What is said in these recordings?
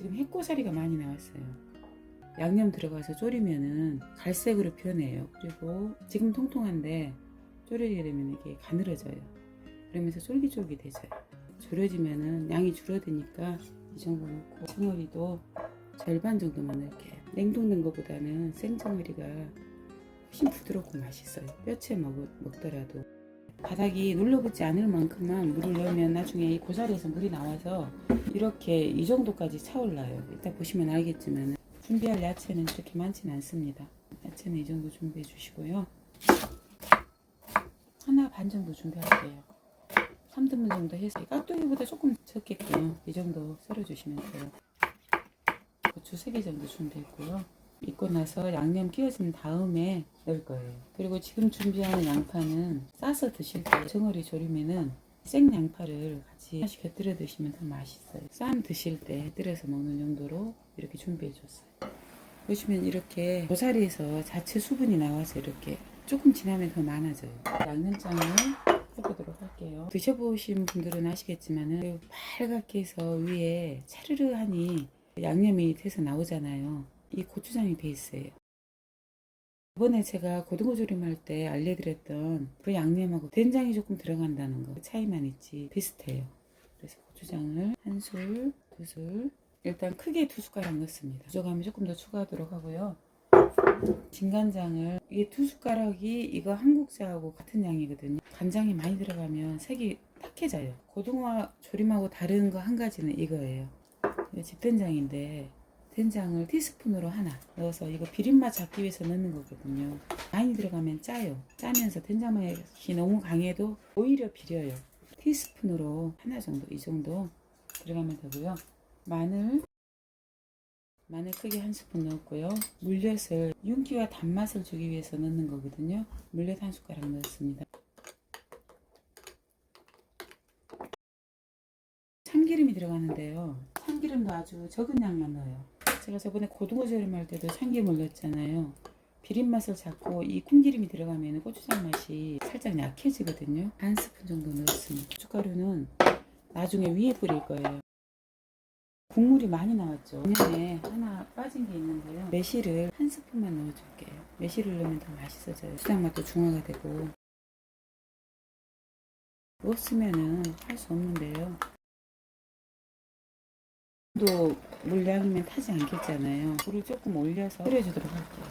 지금 해꼬사리가 많이 나왔어요. 양념 들어가서 졸이면은 갈색으로 변해요. 그리고 지금 통통한데 졸이게 되면 이게 가늘어져요. 그러면서 쫄깃쫄깃해져요. 졸여지면은 양이 줄어드니까 이 정도 넣고 청어리도 절반 정도만 넣을게요. 냉동된 것보다는 생청어리가 훨씬 부드럽고 맛있어요. 뼈채 먹, 먹더라도 바닥이 눌러붙지 않을 만큼만 물을 넣으면 나중에 이 고사리에서 물이 나와서 이렇게 이 정도까지 차올라요. 이따 보시면 알겠지만 준비할 야채는 그렇게 많지는 않습니다. 야채는 이 정도 준비해 주시고요. 하나 반 정도 준비할게요. 3등분 정도 해서 깍두기보다 조금 적게끔 이 정도 썰어 주시면 돼요. 고추 3개 정도 준비했고요. 익고 나서 양념 끼워진 다음에 넣을 거예요. 그리고 지금 준비하는 양파는 싸서 드실 때 정어리 조리면은 생 양파를 같이 하나씩 곁들여 드시면 더 맛있어요. 쌈 드실 때 곁들여서 먹는 용도로 이렇게 준비해 줬어요. 보시면 이렇게 고사리에서 자체 수분이 나와서 이렇게 조금 지나면 더 많아져요. 양념장을 해보도록 할게요. 드셔보신 분들은 아시겠지만은 빨갛게 해서 위에 차르르 하니 양념이 돼서 나오잖아요. 이 고추장이 베이스예요. 이번에 제가 고등어 조림 할 때 알려드렸던 그 양념하고 된장이 조금 들어간다는 거 차이만 있지 비슷해요. 그래서 고추장을 한 술, 두 술, 일단 크게 두 숟가락 넣습니다. 부족하면 조금 더 추가하도록 하고요. 진간장을 이게 두 숟가락이 이거 한국자하고 같은 양이거든요. 간장이 많이 들어가면 색이 탁해져요. 고등어 조림하고 다른 거 한 가지는 이거예요. 이거 집된장인데 된장을 티스푼으로 하나 넣어서 이거 비린맛 잡기 위해서 넣는 거거든요. 많이 들어가면 짜요. 짜면서 된장 맛이 너무 강해도 오히려 비려요. 티스푼으로 하나 정도 이 정도 들어가면 되고요. 마늘 마늘 크게 한 스푼 넣었고요. 물엿을 윤기와 단맛을 주기 위해서 넣는 거거든요. 물엿 한 숟가락 넣었습니다. 참기름이 들어가는데요. 참기름도 아주 적은 양만 넣어요. 제가 저번에 고등어 조림할 때도 참기름을 넣었잖아요. 비린 맛을 잡고 이 콩기름이 들어가면 고추장 맛이 살짝 약해지거든요. 한 스푼 정도 넣었습니다. 고춧가루는 나중에 위에 뿌릴 거예요. 국물이 많이 나왔죠. 오늘에 하나 빠진 게 있는데요. 매실을 한 스푼만 넣어줄게요. 매실을 넣으면 더 맛있어져요. 수장 맛도 중화가 되고. 없으면은 할 수 없는데요. 또 물량이면 타지 않겠잖아요. 물을 조금 올려서 끓여주도록 할게요.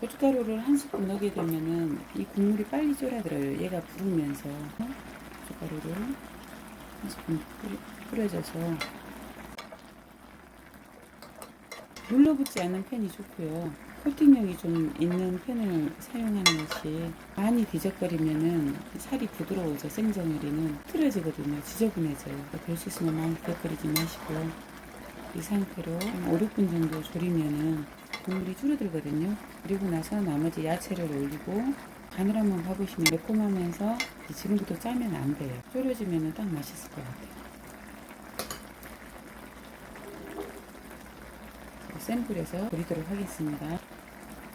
고춧가루를 한 스푼 넣게 되면은 이 국물이 빨리 쫄아들어요. 얘가 부으면서 고춧가루를 한 스푼 뿌려줘서 눌러붙지 않는 팬이 좋고요. 코팅력이 좀 있는 팬을 사용하는 것이 많이 뒤적거리면은 살이 부드러워져 생정어리는 틀어지거든요. 지저분해져요. 될수 있으면 많이 뒤적거리지 마시고 이 상태로 한 5, 6분 정도 졸이면은 국물이 줄어들거든요. 그리고 나서 나머지 야채를 올리고 간을 한번 봐보시면 매콤하면서 지금부터 짜면 안 돼요. 졸여지면은 딱 맛있을 것 같아요. 센 불에서 졸이도록 하겠습니다.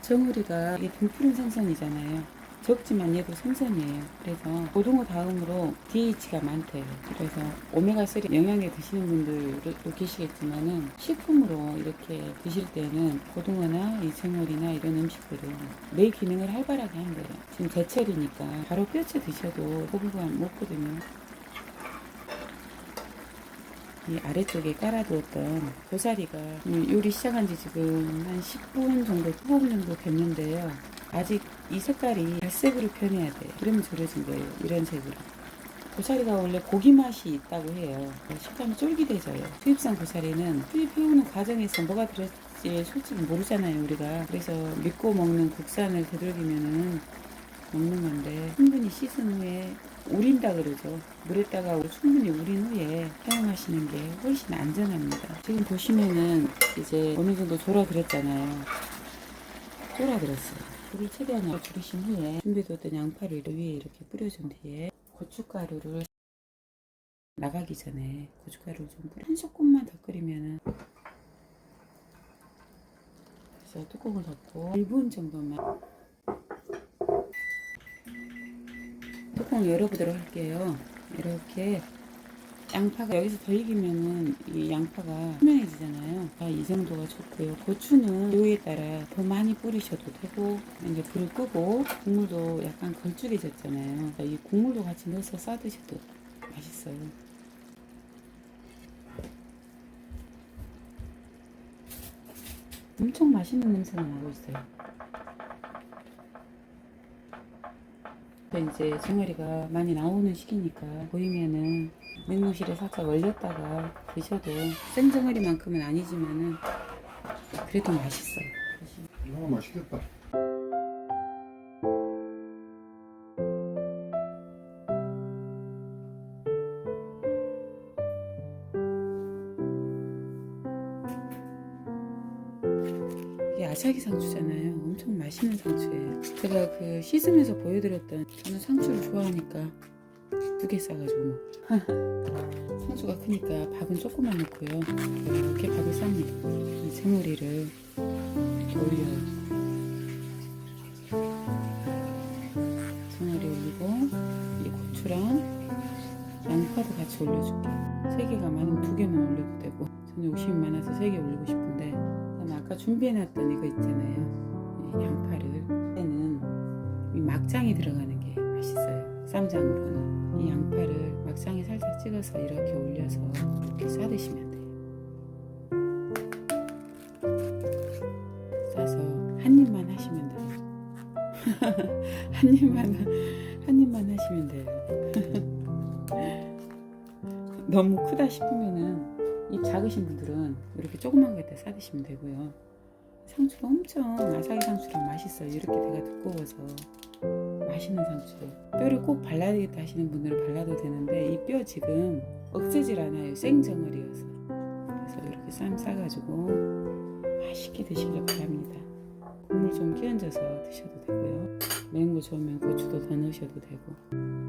정우리가 이게 등푸른 생선이잖아요. 적지만 얘도 생선이에요. 그래서 고등어 다음으로 DH가 많대요. 그래서 오메가3 영양제 드시는 분들도 계시겠지만은 식품으로 이렇게 드실 때는 고등어나 이 정어리나 이런 음식들은 뇌 기능을 활발하게 한대요. 지금 제철이니까 바로 뼈채 드셔도 거부가 먹거든요. 이 아래쪽에 깔아두었던 고사리가 요리 시작한 지 지금 한 10분 정도, 15분 정도 됐는데요. 아직 이 색깔이 갈색으로 변해야 돼요. 그러면 졸여진 거예요. 이런 색으로. 고사리가 원래 고기 맛이 있다고 해요. 식감이 쫄깃해져요. 수입산 고사리는 수입해오는 과정에서 뭐가 들었지 솔직히 모르잖아요, 우리가. 그래서 믿고 먹는 국산을 되돌리면은 먹는 건데 충분히 씻은 후에 우린다 그러죠. 물에다가 충분히 우린 후에 사용하시는 게 훨씬 안전합니다. 지금 보시면은 이제 어느 정도 졸아들었잖아요. 졸아들었어요. 불을 최대한 약 줄이신 후에 준비됐던 양파를 위에 이렇게 뿌려준 뒤에 고춧가루를 나가기 전에 고춧가루를 좀 뿌려 한 소금만 더 끓이면은 그래서 뚜껑을 덮고 1분 정도만 뚜껑을 열어보도록 할게요. 이렇게 양파가 여기서 더 익으면은 이 양파가 투명해지잖아요. 아, 이 정도가 좋고요. 고추는 요에 따라 더 많이 뿌리셔도 되고 이제 불을 끄고 국물도 약간 걸쭉해졌잖아요. 그러니까 이 국물도 같이 넣어서 싸 드셔도 맛있어요. 엄청 맛있는 냄새가 나고 있어요. 또 이제 정어리가 많이 나오는 시기니까 보이면은 냉동실에 살짝 얼렸다가 드셔도 생정어리만큼은 아니지만은 그래도 맛있어요. 아 맛있겠다. 아삭이 상추잖아요. 엄청 맛있는 상추예요. 제가 그 씻으면서 보여드렸던 저는 상추를 좋아하니까 두 개 싸가지고 상추가 크니까 밥은 조금만 넣고요. 이렇게 밥을 쌉니다. 이렇게 올려요. 생오리 올리고 이 고추랑 양파도 같이 올려줄게요. 세 개가 많으면 두 개만 올려도 되고 저는 욕심이 많아서 세 개 올리고 싶은데 아까 준비해놨던 이거 있잖아요. 이 양파를 때는 이 막장이 들어가는 게 맛있어요. 쌈장으로는 이 양파를 막장에 살짝 찍어서 이렇게 올려서 이렇게 싸드시면 돼요. 싸서 한 입만 하시면 돼요. 한 입만 한 입만 하시면 돼요. 너무 크다 싶으면은 입 작으신 분들은 이렇게 조그만 거에다 싸드시면 되고요. 상추가 엄청 아삭이 상추랑 맛있어요. 이렇게 배가 두꺼워서 맛있는 상추예요. 뼈를 꼭 발라야 되겠다 하시는 분들은 발라도 되는데 이 뼈 지금 억세질 않아요. 생정어리여서. 그래서 이렇게 쌈 싸가지고 맛있게 드시길 바랍니다. 국물 좀 끼얹어서 드셔도 되고요. 매운 거 좋으면 고추도 더 넣으셔도 되고.